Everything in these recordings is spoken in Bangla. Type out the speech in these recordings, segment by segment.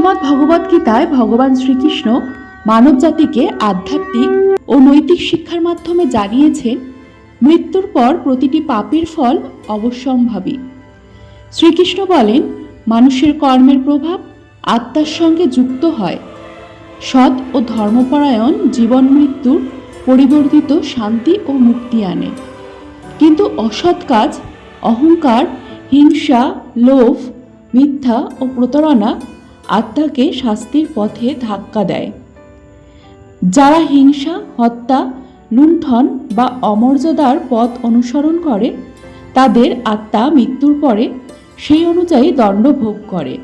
শ্রীমদ্ ভগবদ গীতায় ভগবান শ্রীকৃষ্ণ মানব জাতিকে আধ্যাত্মিক ও নৈতিক শিক্ষার মাধ্যমে জানিয়েছেন মৃত্যুর পর প্রতিটি পাপের ফল অবশ্যম্ভাবী। শ্রীকৃষ্ণ বলেন, মানুষের কর্মের প্রভাব আত্মার সঙ্গে যুক্ত হয়। সৎ ও ধর্মপরায়ণ জীবন মৃত্যুর পরিবর্তিত শান্তি ও মুক্তি আনে। কিন্তু অসৎ কাজ, অহংকার, হিংসা, লোভ, মিথ্যা ও প্রতারণা আত্মাকে শাস্তির পথে ধাক্কা দেয়। যারা হিংসা, হত্যা, লুণ্ঠন বা অমর্যাদার পথ অনুসরণ করে, তাদের আত্মা মৃত্যুর পরে সেই অনুযায়ী দণ্ড ভোগ করে।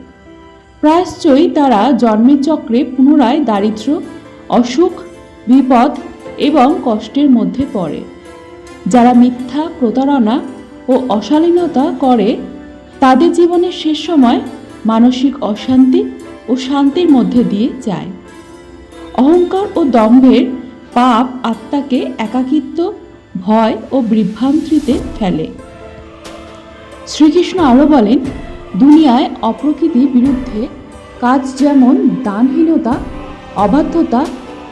প্রায়শ্চয়ই তারা জন্মের চক্রে পুনরায় দারিদ্র অসুখ, বিপদ এবং কষ্টের মধ্যে পড়ে। যারা মিথ্যা, প্রতারণা ও অশালীনতা করে, তাদের জীবনের শেষ সময় মানসিক অশান্তি ও শান্তির মধ্যে দিয়ে যায়। অহংকার ও দম্ভের পাপ আত্মাকে একাকিত্ব, ভয় ও বিভ্রান্তিতে ফেলে। শ্রীকৃষ্ণ আরও বলেন, দুনিয়ায় অপ্রকৃতির বিরুদ্ধে কাজ যেমন দানহীনতা, অবাধ্যতা,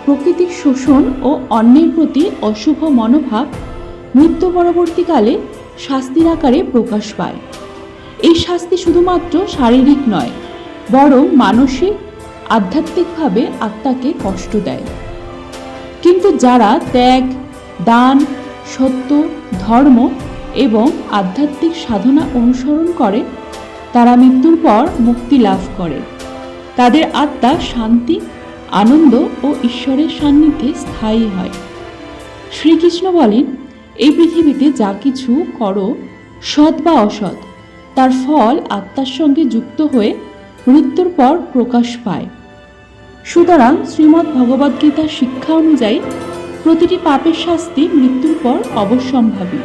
প্রকৃতির শোষণ ও অন্যের প্রতি অশুভ মনোভাব মৃত্যু পরবর্তীকালে শাস্তির আকারে প্রকাশ পায়। এই শাস্তি শুধুমাত্র শারীরিক নয়, বরং মানসিক, আধ্যাত্মিকভাবে আত্মাকে কষ্ট দেয়। কিন্তু যারা ত্যাগ, দান, সত্য, ধর্ম এবং আধ্যাত্মিক সাধনা অনুসরণ করে, তারা মৃত্যুর পর মুক্তি লাভ করে। তাদের আত্মা শান্তি, আনন্দ ও ঈশ্বরের সান্নিধ্যে স্থায়ী হয়। শ্রীকৃষ্ণ বলেন, এই পৃথিবীতে যা কিছু করো, সৎ বা অসৎ তার ফল আত্মার সঙ্গে যুক্ত হয়ে মৃত্যুর পর প্রকাশ পায়। সুতরাং শ্রীমদ্ ভগবদ্গীতার শিক্ষা অনুযায়ী প্রতিটি পাপের শাস্তি মৃত্যুর পর অবশ্যম্ভাবী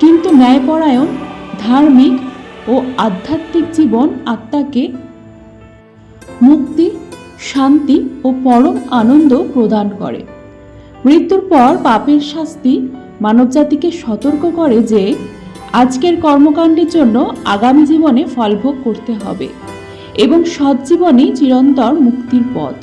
কিন্তু ন্যায়পরায়ণ, ধার্মিক ও আধ্যাত্মিক জীবন আত্মাকে মুক্তি, শান্তি ও পরম আনন্দ প্রদান করে। মৃত্যুর পর পাপের শাস্তি মানবজাতিকে সতর্ক করে যে আজকের কর্মকাণ্ডের জন্য আগামী জীবনে ফলভোগ করতে হবে এবং সৎজীবনই চিরন্তর মুক্তির পথ।